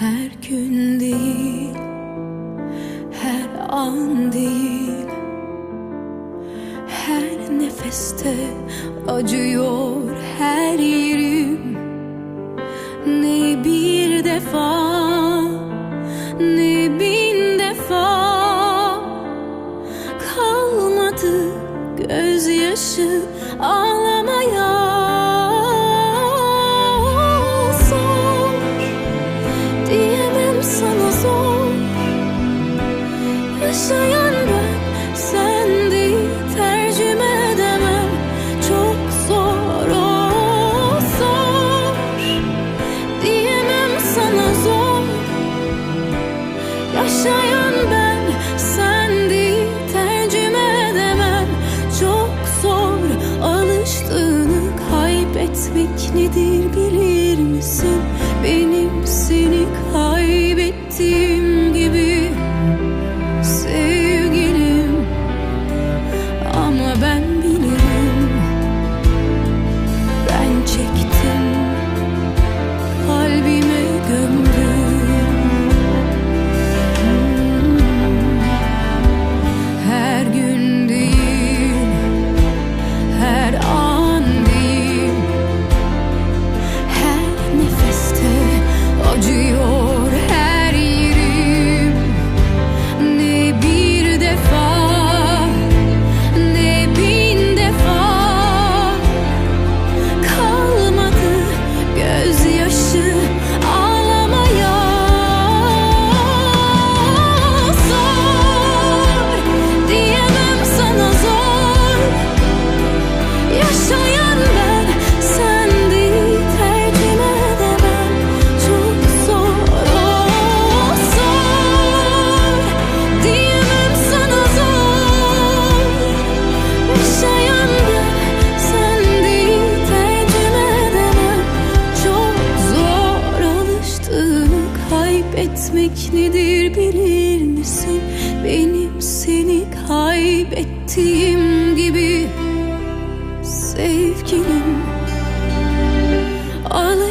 Her gün değil, her an değil. Her nefeste acıyor her yerim. Ne bir defa, ne bin defa Kalmadı gözyaşı. Ağlamaya Yaşayan ben sen değil tercüme edemem. Çok zor o zor. Diyemem sana zor. Yaşayan ben sen tercüme edemem. Çok zor alıştığını kaybetmek nedir bilir misin? Benim seni kaybettiğim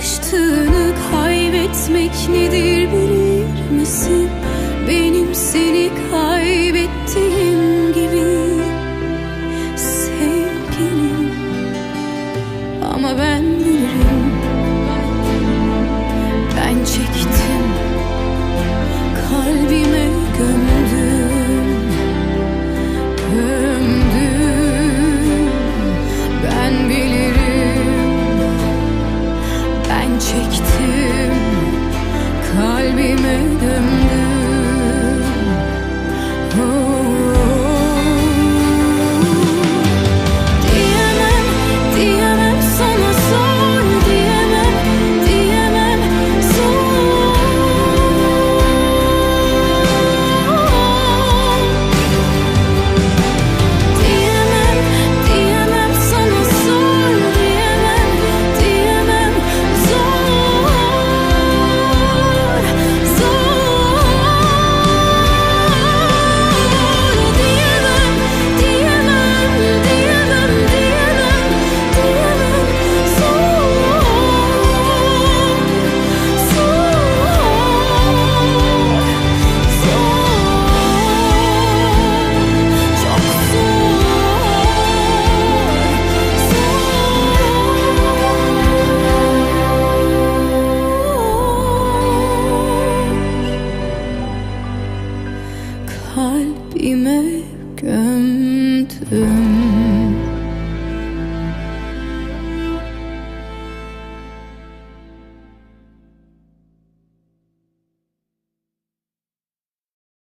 Alıştığını kaybetmek nedir bilir misin? Benim seni kaybettiğim kalbime gömdün kıymetim